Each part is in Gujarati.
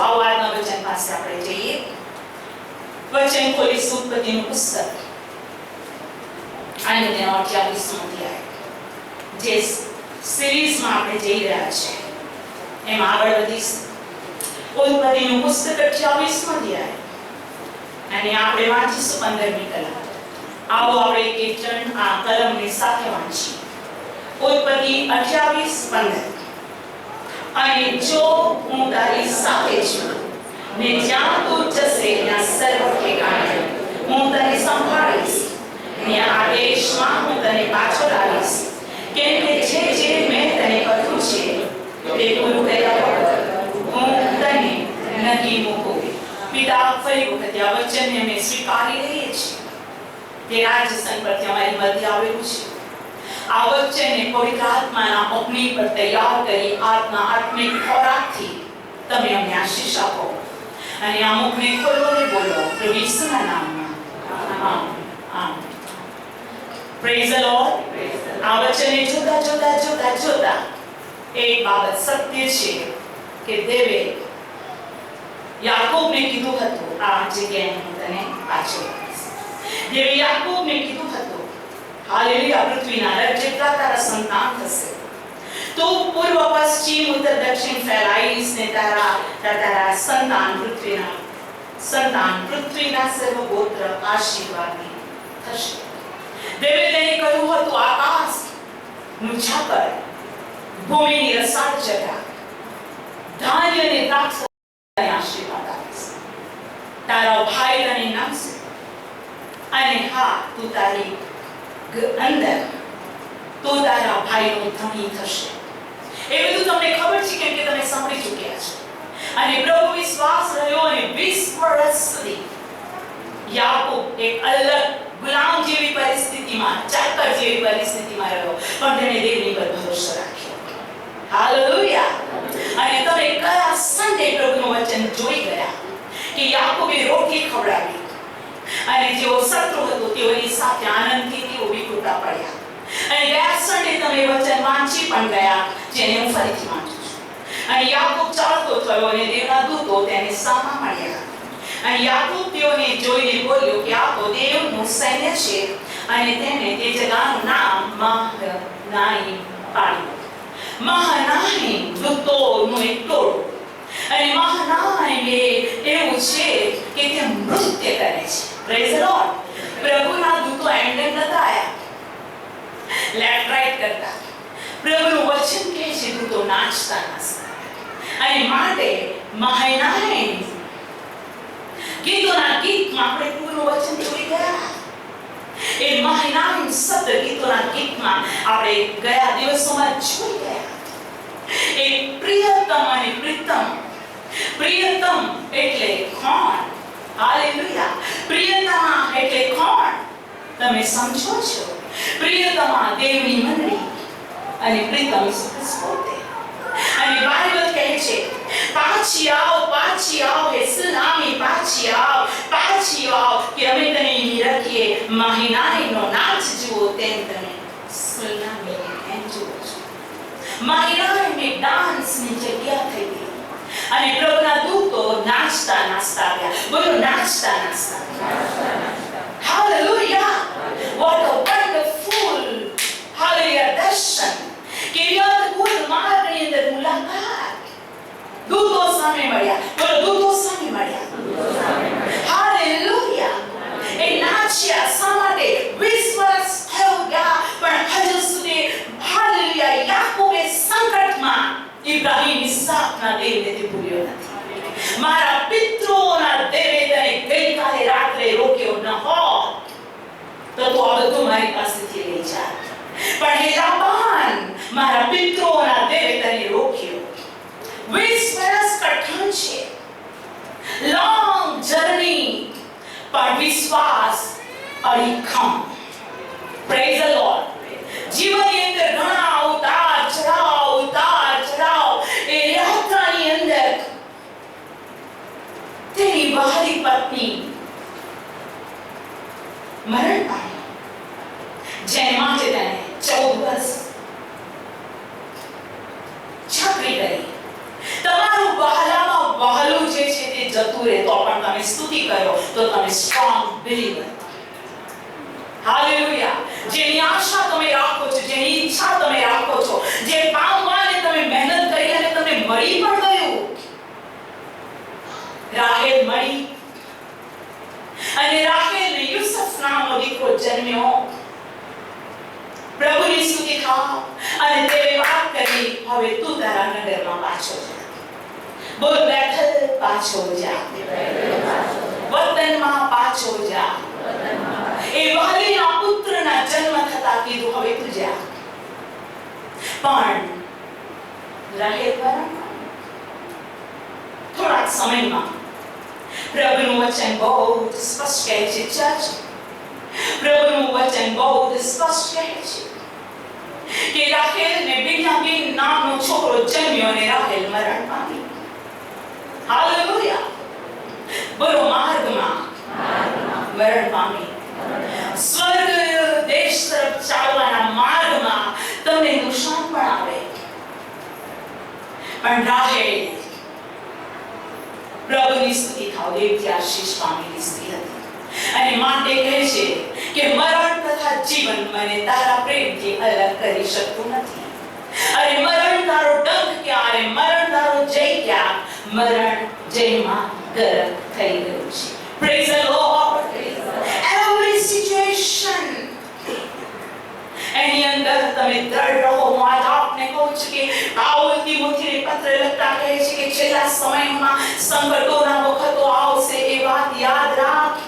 આજના વચન પાસે આપણે જઈએ વચન ખોલી સુપતિનું પુસ્તક અને તેનો અઠ્યાવીસમો અધ્યાય જે સિરીઝમાં આપણે જઈ રહ્યા છે એમાં આગળ વધીશું ઉત્પત્તિનું પુસ્તક અઠ્યાવીસમો અધ્યાય અને આપણે વાંચીશું પંદરમી કલાક આવો આપણે જણ આ કલમની સાથે વાંચીએ ઉત્પત્તિ અઠ્યાવીસ પંદર અને જો હું તારી સાથે છું ને જ્યાં તું જશે, ત્યાં સર્વ ઠેકાણે હું તને સંભાળીશ. ને આ દેશમાં હું તને પાછો લાવીશ. કેમ કે જે જે મેં તને કહ્યું છે, તે પૂરું કર્યા વગર હું તને નથી મૂકું. પિતા, ફરી વખત આ વચનને અમે સ્વીકારી લઈએ છીએ. તે રાજ્ય સંઘ પરથી અમારી મધ્ય આવેલું છે. આ વચનને પવિત્ર આત્માના અગ્નિ પર તૈયાર કરી આજના આત્મિક ખોરાકથી તમે અમને આશીષ આપો. અને આ મુખને ખોલો બોલો, પ્રભુ ઈસુના નામમાં. પ્રેઝ ધ લોર્ડ આ વચને જોતા જોતા જોતા જોતા એક બાબત સત્ય છે કે દેવે યાકૂબને કીધું હતું. આ જગ્યાએ હું તને પાછો. દેવે યાકૂબને કીધું હતું. હાલેલુયા, પૃથ્વીના જેટલા તારા સંતાન થશે તું પૂર્વ પશ્ચિમ ઉત્તર દક્ષિણ ફેલાઈશ ને તારા તારા સંતાન પૃથ્વીના સંતાન પૃથ્વીના સર્વ ગોત્ર આશીર્વાદી થશે દેવે તેને કહ્યું હતું આકાશનું છાપર ભૂમિની રસાળ જગા ધાન્ય અને દ્રાક્ષ આશીર્વાદ આપીશ તારા ભાઈ તને નામશે અને હા તું તારી અંદર તું તારા ભાઈનો ધણી થશે એ બધું તમને ખબર છે કેમ કે તમે સાંભળી ચૂક્યા છો. અને પ્રભુ વિશ્વાસ રહ્યો અને 20 વર્ષ સુધી યાકૂબ એક અલગ ગુલામ જેવી પરિસ્થિતિમાં ચાકર જેવી પરિસ્થિતિમાં રહ્યો. પણ તેણે દેવની પર ભરોસો રાખ્યો. હાલેલુયા. અને તમે કયા સંડે પ્રભુનું વચન જોઈ ગયા કે યાકૂબે રોટલી ખવડાવી? અને જેઓ શત્રુ હતો તેઓની સાથે આનંદથી તેઓ વિકૃતા પડ્યા. અને સન્ડે તમે વચન વાંચી પણ ગયા, જેને હું ફરીથી વાંચું છું. અને યાકૂબ ચાલતો થયો અને દેવના દૂતો તેને સામા મળ્યા અને યાકૂબ તેઓને જોઈને બોલ્યો કે આ તો દેવનું સૈન્ય છે અને તેને તે જગાનું નામ મહાનાઈમ પાડ્યું. મહાનાઈમ દૂતોનું એક ટોળું. અને મહાનાઈમ એ એવું છે કે તે નૃત્ય કરે છે. પ્રેઝ લોર્ડ પ્રભુના દૂતો એન્ડ પ્રભુનું વચન કહે છે દૂતો નાચતા નાચતા. અને માટે મહાનાઈમ ગીતોના ગીતમાં આપણે પૂરું વચન જોઈ ગયા. એ મહિનાની શબ્દ ગીતોના ગીતમાં આપણે ગયા દિવસોમાં જોઈ ગયા. એ પ્રિયતમ અને પ્રીતમ, પ્રિયતમ એટલે કોણ? હાલેલુયા. પ્રિયતમા એટલે કોણ? તમે સમજો છો. પ્રિયતમા દેવની મંડળી. અને પ્રીતમ પોતે અને બાઇબલ કહે છે, પાછી આવ પાછી આવ, હે સુનામી, પાછી આવ પાછી આવ, કે અમે તને નિરખીએ રાખીએ. મહિનાઈનો નાચ જુઓ તેમ તમે સુનામી એમ જુઓ છો. ડાન્સ ડાન્સની જગ્યા થઈ ગઈ. અને પ્રભુના દૂતો નાચતા નાચતા આવ્યા બોલો નાચતા નાચતા hallelujah what a wonderful hallelujah દર્શન કેવી અદ્ભુત માર્ગની અંદર મુલાકાત દૂતો સામે મળ્યા બોલો દૂતો સામે મળ્યા હાલેલુયા એ નાચ્યા શા માટે 20 વર્ષ થયો ગયા પણ હજુ સુધી હાલેલુયા યાકૂબે સંકટમાં ઇબ્રાહીમ ઇસાકના દેવને તે ભૂલ્યો નથી મારા પિતૃઓના દેવે તને ગઈકાલે રાત્રે રોક્યો ન હોત તો તું આ બધું મારી પાસેથી લઈ જા. પણ હે લાબાન, મારા પિતૃઓના દેવે તને રોક્યો. વીસ વર્ષ કઠણ છે. લોંગ જર્ની પણ વિશ્વાસ અડીખમ પ્રેઝ ધ લોર્ડ જીવનની અંદર ઘણા ઉતાર ચઢાવ ઉતાર ચઢાવ. એ યાત્રાની અંદર તેની બહારી પત્ની મરણ પામી. જેને માટે તેને ચૌદ વર્ષ છાપરી કરી તમારું વહાલામાં વહાલું જતું રહે તો પણ તમે સ્તુતિ કરો તો તમે સ્ટ્રોંગ બિલીવર હાલેલુયા જેની આશા તમે રાખો છો જેની ઈચ્છા તમે રાખો છો જે પામવાને તમે મહેનત કરી અને તમને મળી પણ ગયું રાહેલ મળી અને રાહેલને યુસુફ નામનો દીકરો જન્મ્યો પ્રભુની સ્તુતિ ખાઓ અને તે વાત કરી, હવે તું તારા નગરમાં પાછો જા. બોલ બેઠલ પાછો જા. વતનમાં પાછો જા. એ વાલીના પુત્રના જન્મ થતા કીધું, હવે તું જા. પણ રહે થોડાક સમયમાં પ્રભુનું વચન બહુ સ્પષ્ટ કહે છે, ચર્ચ. પ્રભુનું વચન બહુ સ્પષ્ટ કહે છે. કે રાહેલને બિન્યામીન નામનો છોકરો જન્મ્યો અને રાહેલ મરણ પામી હાલેલુયા બોલો માર્ગમાં. મરણ પામી સ્વર્ગ દેશ તરફ ચાલવાના માર્ગમાં તમને નુકસાન પણ આવે. પણ રાહેલ પ્રભુની સ્તુતિ થાવ દેવથી આશીષ પામેલી સ્ત્રી હતી. અને માટે કહે છે કે મરણ તથા જીવન મને તારા પ્રેમથી અલગ કરી શકતું નથી. અરે મરણ તારો ડંખ ક્યારે મરણ તારો જય ક્યાં? મરણ જયમાં ગરક થઈ ગયું છે. Praise the lord every situation એની અંદર તમે દ્રઢ રહો. હું આજ આપને કહું છું કે આવો તિમોથીને પત્ર લખતા કહે છે કે છેલ્લા સમયમાં સંકટોના વખતો આવશે એ વાત યાદ રાખ.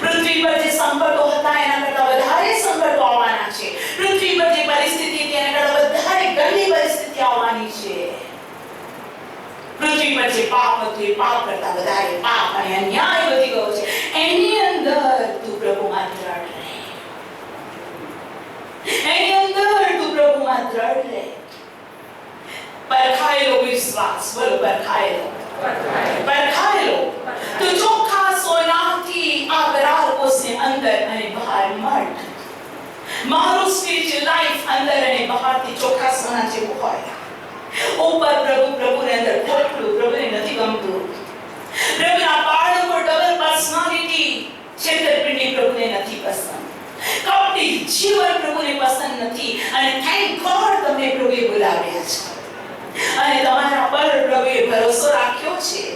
પૃથ્વી પર જે સંકટો હતા, એના કરતા વધારે સંકટો આવવાના છે. પૃથ્વી પર જે પરિસ્થિતિ હતી, એના કરતા વધારે ગંદી પરિસ્થિતિ આવવાની છે. પૃથ્વી પર જે પાપ હતું, એ પાપ કરતા વધારે પાપ અને અન્યાય વધી ગયો છે. એની અંદર તું પ્રભુમાં દ્રઢ રહે. એની અંદર તું પ્રભુમાં દ્રઢ રહે. પરખાયેલો વિશ્વાસ, બોલો પરખાયેલો. પરખાયેલો. તો ચોખ્ખા કોષને અંદર અને બહાર મળ મારું સ્પિરિચ્યુઅલ લાઈફ અંદર અને બહારથી ચોખ્ખા સોના જેવું હોય ઉપર પ્રભુ પ્રભુને અંદર ખોટલું પ્રભુને નથી ગમતું પ્રભુના બાળકો ડબલ પર્સનાલિટી છેતરપિંડી પ્રભુને નથી પસંદ કપટી જીવન પ્રભુને પસંદ નથી અને થેન્ક ગોડ તમને પ્રભુએ બોલાવ્યા છે અને તમારા પર પ્રભુએ ભરોસો રાખ્યો છે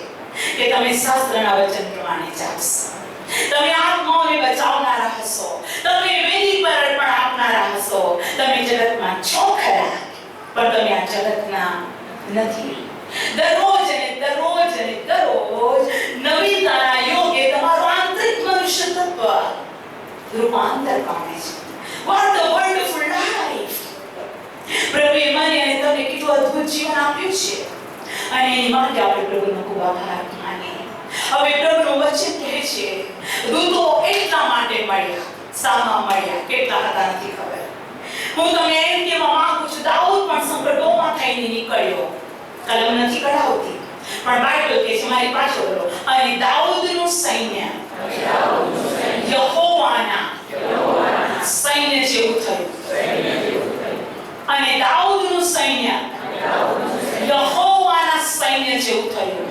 કે તમે શાસ્ત્રના વચન પ્રમાણે ચાલશો તમે આત્માઓને બચાવનારા હશો તમે વેદી અર્પણ આપનારા હશો તમે જગતમાં છો ખરા પણ તમે આ જગતના નથી દરરોજ અને દરરોજ અને દરરોજ નવીનતાના યોગે તમારું આંતરિક મનુષ્ય તત્વ રૂપાંતર પામે છે વોટ ધ વન્ડરફુલ લાઈફ પ્રભુએ મને અને તમને કેટલું અદ્ભુત જીવન આપ્યું છે અને એની માટે આપણે પ્રભુનો ખૂબ આભાર હવે પ્રભુ વચન કહે છે, દૂતો એટલા માટે મળ્યા. સામા મળ્યા. કેટલા હતા નથી ખબર. હું તમને એમ કહેવા માંગુ છું, દાઉદ પણ સંકટોમાં થઈને નીકળ્યો. કલમ નથી કઢાવતી, પણ બાઇબલ કહે છે, મારી પાછળ અને દાઉદનું સૈન્ય યહોવાના સૈન્ય જેવું થયું અને દાઉદનું સૈન્ય યહોવાના સૈન્ય જેવું થયું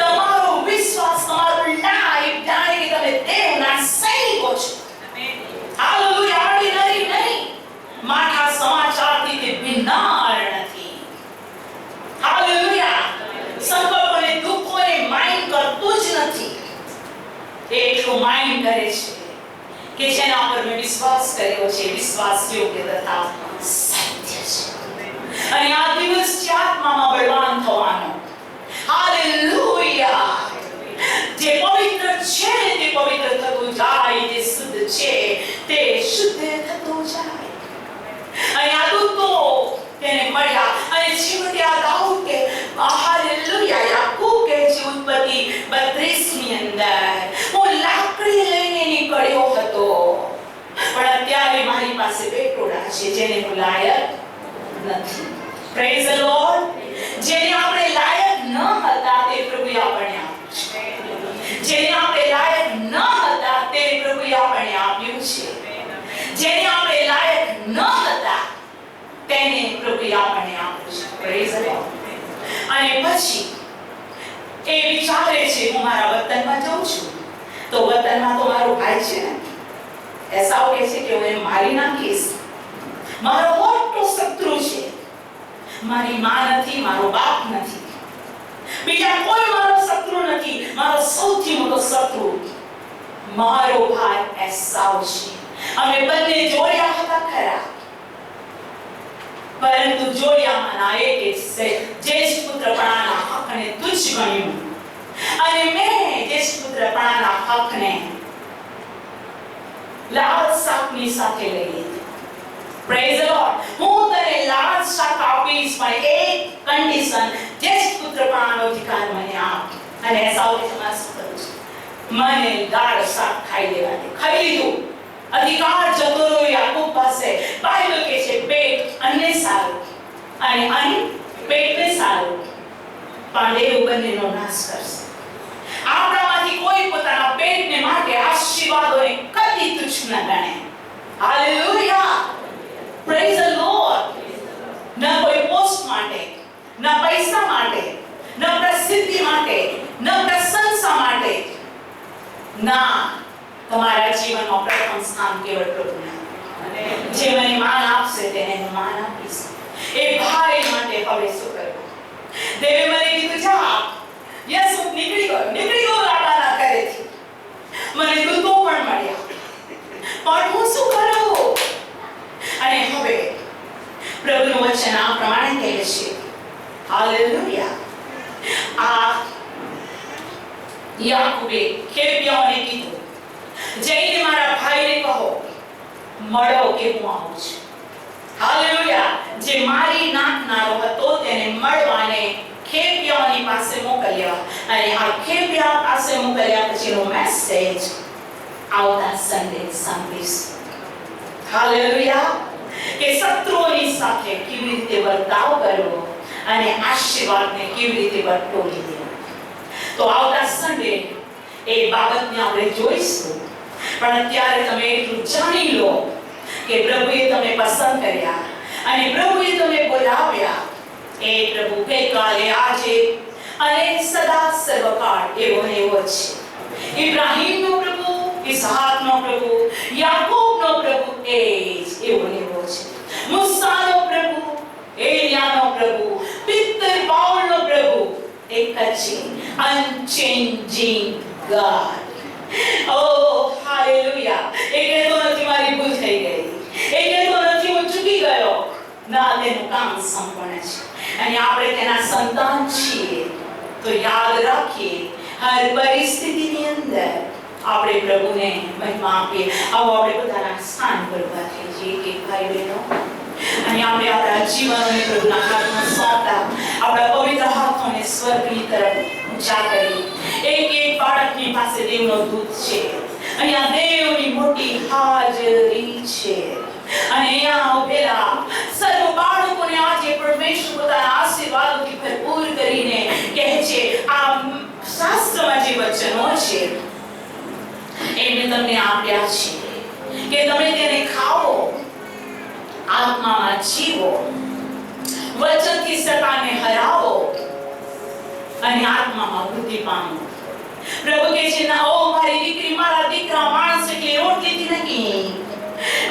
તમારો વિશ્વાસ તમારો લાઈફ જાણે કે તમે દેવના સૈનિકો છો હાલેલુયા ઓર્ડિનરી નહીં માઠા સમાચારથી તે ભિન્નાર નથી હાલેલુયા સંકલ્પોને દુઃખોને માઇન્ડ કરતું જ નથી એ માઇન્ડ કરે છે કે જેના પર મેં વિશ્વાસ કર્યો છે, વિશ્વાસ યોગ્ય તથા સત્ય છે. અને આ દિવસ આત્મામાં બળવાન થવાનો. હાલેલુયા. જે પવિત્ર છે, તે પવિત્ર થતું જાય, જે શુદ્ધ છે, તે શુદ્ધ થતું જાય. અને આ દૂતો તેને મળ્યા. અને છેવટે આ દાઉદ કે, હાલેલુયા યાકૂબ કે છે ઉત્પત્તિ 32 ની અંદર હું લાકડી લઈને નીકળ્યો હતો પણ અત્યારે મારી પાસે બે છે, જેને હું લાયક નથી. પ્રેઝ ધ લોર્ડ જેને આપણે લાયક ન હતા તે પ્રભુએ આપણને આપ્યું છે. જેને આપણે લાયક ન હતા તે પ્રભુએ આપણને આપ્યું છે. જેને આપણે લાયક ન હતા તેને પ્રભુએ આપણને આપ્યું છે. પ્રેઝ ધ અને પછી, એ વિચારે છે, હું મારા વતનમાં જાઉં છું. તો વતનમાં તો મારો ભાઈ છે ને? એસાવ કહે છે કે હું મારી નાખીશ મારો મોટો શત્રુ છે મારી માં નથી મારો બાપ નથી બીજા કોઈ મારો શત્રુ નથી મારો સૌથી મોટો શત્રુ મારો ભાઈ એસાવ છે અમે બંને જોડ્યા હતા ખરા પરંતુ જોડિયામાંના એકે છે જ્યેષ્ઠ પુત્રપણાના હકને તુચ્છ ગણ્યું અને મેં જ્યેષ્ઠ પુત્રપણાના હકને લાળ શાકની સાથે લઈ પ્રેઝ ધ લોર્ડ હું તને લાળ શાક આપીશ પણ એક કન્ડિશન જ્યેષ્ઠ પુત્રપણાનો અધિકાર મને અને કે તમારે શું મને લાળ શાક ખાઈ લેવા ખાઈ લીધું અધિકાર જતો રહ્યો યાકૂબ પાસે બાઇબલ કહે છે પેટ અન્ને સારું અને અન્ન પેટને સારું પણ દેવ બંનેનો નાશ કરશે આપણામાંથી કોઈ પોતાના પેટને માટે આશીર્વાદોને કદી તુચ્છ ન ગણે. હાલેલુયા પ્રેઝ ધ લોર્ડ ન કોઈ પોસ્ટ માટે, ન પૈસા માટે, ન પ્રસિદ્ધિ માટે, ન પ્રશંસા માટે. ના, તમારા જીવનમાં પ્રથમ સ્થાન કેવળ પ્રભુને. જે મને માન આપશે તેને હું માન આપીશ. એ ભાઈ માટે હવે શું કરવું? દેવે મને કીધું, જા. યસ નીકળી ગયો. નીકળી ગયો ઘરેથી મને દૂતો પણ મળ્યા પણ હું શું કરું? અને હવે પ્રભુનું વચન આ પ્રમાણે કહે છે. હાલેલુયા આ યાકુબે ખેપિયાઓને કીધું, જઈને મારા ભાઈને કહો, મળો કે હું આવું છું. હાલેલુયા જે મારી નાખનારો હતો તેને મળવાને ખેપિયાઓની પાસે મોકલ્યા અને આ ખેપિયા પાસે મોકલ્યા પછીનો મેસેજ આવતા સંદેશ સાંભળીશ હાલેલુયા કે શત્રુઓની સાથે કેવી રીતે વર્તાવ કરવો અને આશીર્વાદને કેવી રીતે વટોળી દેવો તો આવતા સન્ડે એ બાબતને આપણે જોઈશું પણ અત્યારે તમે એટલું જાણી લો કે પ્રભુએ તમને પસંદ કર્યા અને પ્રભુએ તમને બોલાવ્યા એ પ્રભુ ગઈકાલે આજે અને સદા સર્વકાળ એવો ને એવો છે ઇબ્રાહીમનો પ્રભુ ઇસહાકનો પ્રભુ યાકૂબનો પ્રભુ એ જ એવો ને એવો છે મૂસાનો પ્રભુ એલિયાનો પ્રભુ પિત્તર પાઉલનો પ્રભુ એક જ unchanging God. Oh, hallelujah. એટલે તો નથી મારી ભૂલ થઈ ગઈ. એટલે તો નથી હું ચૂકી ગયો. ના, તેનું કામ સંપૂર્ણ છે. અને આપણે તેના સંતાન છીએ. તો યાદ રાખીએ, હર પરિસ્થિતિની અંદર આપણે પ્રભુને મહિમા આપીએ. આવો આપણે પોતાના સ્થાન પર ઊભા થઈ જઈએ કે ભાઈ બહેનો. અને આપણે આપણા જીવનને પ્રભુના હાથમાં સોંપતા આપણા પવિત્ર હાથોને સ્વર્ગની તરફ ઊંચા કરી. એક એક બાળકની પાસે દેવનો દૂત છે. અહીંયા દેવની મોટી હાજરી છે. અને અહીંયા ઉભેલા સર્વ બાળકોને આજે પરમેશ્વર પોતાના આશીર્વાદોથી ભરપૂર કરીને કહે છે, આ શાસ્ત્રમાં જે વચનો છે, એમને તમને આપ્યા છે. કે તમે તેને ખાઓ, આત્મામાં જીવો, વચનથી સતાને હરાવો અને આત્મામાં વૃદ્ધિ પામો. પ્રભુ કહે છે, ના, ઓ મારી દીકરી, મારા દીકરા, માણસ એટલે ઓળખેતી નથી.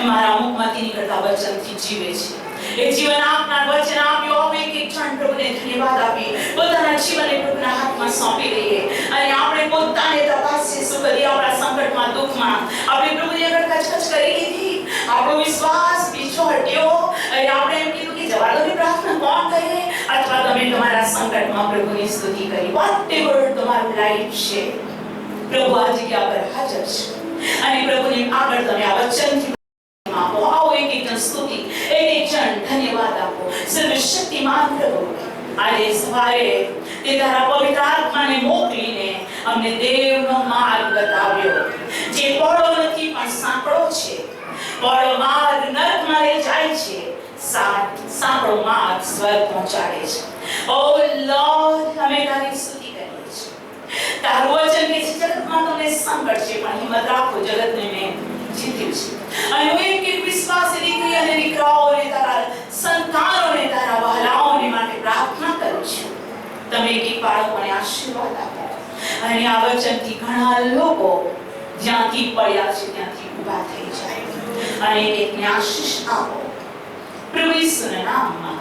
મારા મુખમાંથી નીકળતા વચનથી જીવે છે. જીવન આપનાર વચન આપ્યું એક એક ક્ષણ પ્રભુને ધન્યવાદ આપી પોતાના જીવનને પ્રભુના હાથમાં સોંપી દઈએ. અને આપણે પોતાને તપાસીએ શું કરીએ આપણા સંકટમાં, દુઃખમાં. આપણે પ્રભુની આગળ કચકચ કરી લીધી. આપણો વિશ્વાસ પીછો હટ્યો. અને આપણે એમ કીધું કે જવાલોની પ્રાર્થના કોણ કરે? અથવા તમે તમારા સંકટમાં પ્રભુની સ્તુતિ કરી. વોટ એવર તમારું લાઈફ છે. પ્રભુ આ જગ્યા પર હાજર છે. અને પ્રભુની આગળ તમે આ વચનથી આપો. આવો એક એક જણ સ્તુતિ એક એક જણ ધન્યવાદ આપો. સર્વશક્તિમાન પ્રભુ. આજે સવારે તે તારા પવિત્ર આત્માને મોકલીને અમને દેવનો માર્ગ બતાવ્યો. જે પહોળો નથી, પણ સાંકડો છે. પહોળો માર્ગ નરકમાં લઈ જાય છે. સા- સાંકડો માર્ગ સ્વર્ગ પહોંચાડે છે. ઓ લોર્ડ, અમે તારી સ્તુતિ કરીએ છીએ. તારું વચન કે છે, જગતમાં તમને સંકટ છે પણ હિંમત રાખો, જગતને મેં જીત્યું છે. વિશ્વાસી દીકરી અને દીકરાઓને તારા સંતાનોને તારા વહાલાઓને માટે પ્રાર્થના કરું છું. તમે એક બાળકોને આશીર્વાદ આપો. અને આ વચનથી ઘણા લોકો જ્યાંથી પડ્યા છે ત્યાંથી ઊભા થઈ જાય. અને એકને આશીષ આપો. પ્રભુ ઈસુના નામમાં.